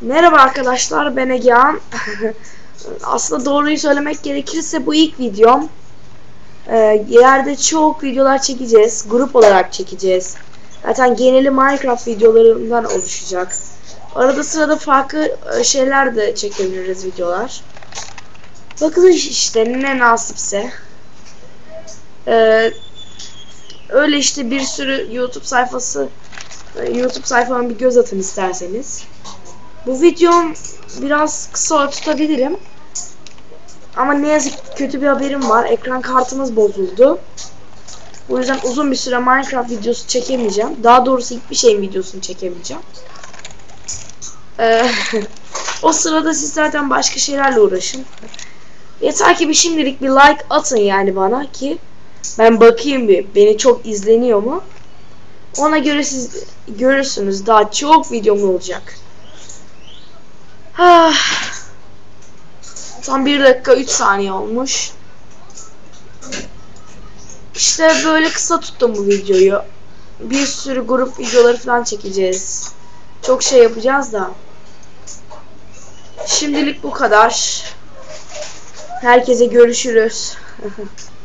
Merhaba arkadaşlar ben Egehan. Aslında doğruyu söylemek gerekirse bu ilk videom. Ee, ileride çok videolar çekeceğiz. Grup olarak çekeceğiz. Zaten geneli Minecraft videolarından oluşacak. Arada sırada farklı e, şeyler de çekebiliriz videolar. Bakın işte ne nasipse. Ee, öyle işte bir sürü YouTube sayfası e, YouTube sayfama bir göz atın isterseniz. Bu videom biraz kısa tutabilirim. Ama ne yazık ki kötü bir haberim var. Ekran kartımız bozuldu. O yüzden uzun bir süre Minecraft videosu çekemeyeceğim. Daha doğrusu hiçbir şeyin videosunu çekemeyeceğim. Ee, o sırada siz zaten başka şeylerle uğraşın. Yeter ki bir şimdilik bir like atın yani bana ki ben bakayım bir beni çok izleniyor mu? Ona göre siz görürsünüz daha çok videom olacak. Ah. Tam 1 dakika 3 saniye olmuş. İşte böyle kısa tuttum bu videoyu. Bir sürü grup videoları falan çekeceğiz. Çok şey yapacağız da. Şimdilik bu kadar. Herkese görüşürüz.